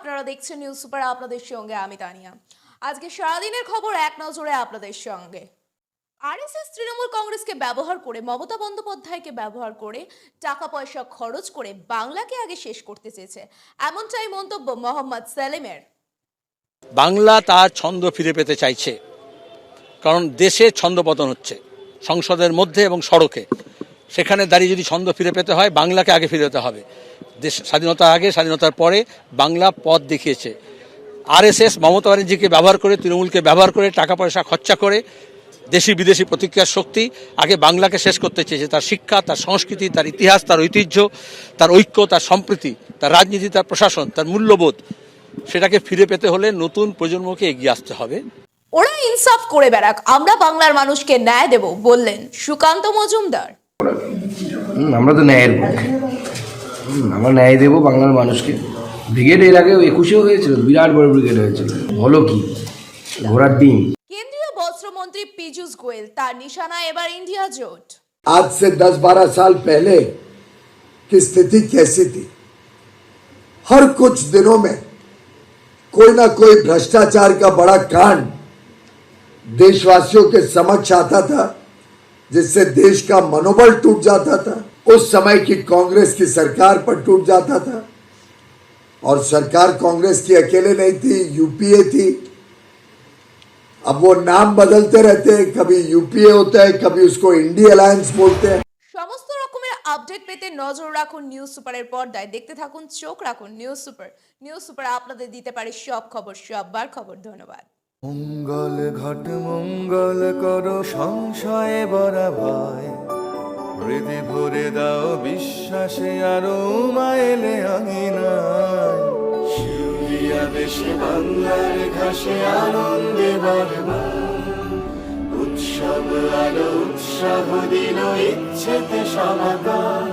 আপনারা দেখছেন news super আপনাদের সঙ্গে আমি তানিয়া। আজকে সারাদিনের খবর এক নজরে আপনাদের সঙ্গে। আরএসএস তৃণমূল কংগ্রেসকে ব্যবহার করে, মমতা বন্দ্যোপাধ্যায়কে ব্যবহার করে টাকা পয়সা খরচ করে বাংলাকে আগে শেষ করতে চেয়েছে। এমনটাই মন্তব্য মোহাম্মদ সেলিমের। বাংলা তার ছন্দ ফিরে পেতে চাইছে, কারণ দেশে ছন্দপতন হচ্ছে, সংসদের মধ্যে এবং সড়কে। সেখানে দাঁড়িয়ে যদি ছন্দ ফিরে পেতে হয়, বাংলাকে আগে ফিরে পেতে হবে। দেশ স্বাধীনতার আগে স্বাধীনতার পরে বাংলা পথ দেখিয়েছে। আরএসএস মমতা ব্যানার্জিকে ব্যবহার করে তৃণমূলকে ব্যবহার করে টাকা পয়সা খরচা করে দেশি বিদেশি প্রতিক্রিয়ার শক্তি আগে বাংলাকে শেষ করতে চেয়েছে। তার শিক্ষা তার সংস্কৃতি তার ইতিহাস তার ঐতিহ্য তার ঐক্য তার সম্প্রীতি তার রাজনীতি তার প্রশাসন তার মূল্যবোধ সেটাকে ফিরে পেতে হলে নতুন প্রজন্মকে এগিয়ে আসতে হবে। ওরা ইনসাফ করে বেড়াক আমরা বাংলার মানুষকে ন্যায় দেব বললেন সুকান্ত মজুমদার। আমরা তো ন্যায়ের পক্ষে। আমরা ন্যায় দেবো বাংলার মানুষকে ব্রিগেড এর আগে একুশেও হয়েছিল বিরাট বড় ব্রিগেড হয়েছিল হলো কি ঘোড়ার ডিম কেন্দ্রীয় বস্ত্রমন্ত্রী পীযূষ গোয়েল তার নিশানা এবার ইন্ডিয়া জোট आज से 10-12 साल पहले की स्थिति कैसी थी हर कुछ दिनों में कोई ना कोई भ्रष्टाचार का बड़ा कांड देशवासियों के समक्ष आता था जिससे देश का मनोबल टूट जाता था उस समय की कांग्रेस की सरकार पर टूट जाता था और सरकार कांग्रेस की अकेले नहीं थी यूपीए थी अब वो नाम बदलते रहते हैं कभी यूपीए होता है कभी उसको इंडी अलायंस बोलते हैं সমস্ত রকমের আপডেট পেতে নজর রাখুন নিউজ সুপারের পর্দায় দেখতে থাকুন চোখ রাখুন নিউজ সুপার নিউজ সুপার আপনাদের দিতে পারে সব খবর সববার খবর ধন্যবাদ মঙ্গল ঘট মঙ্গল করো সংশয়ে বরা ভয় হৃদে ভরে দাও বিশ্বাসে, আরও মায়েলে আঙিনায় শিউরিয়া দেশে, বাংলার ঘাসে, আনন্দে উৎসব, আলো, উৎসাহ দিল ইচ্ছেতে সমাকার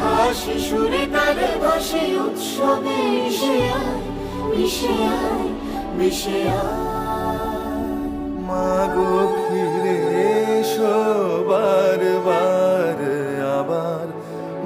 হাসি, সুরে তালে বসে উৎসবে মিশে আয় মিশে আয়, মিশে মাগো ফিরে আবার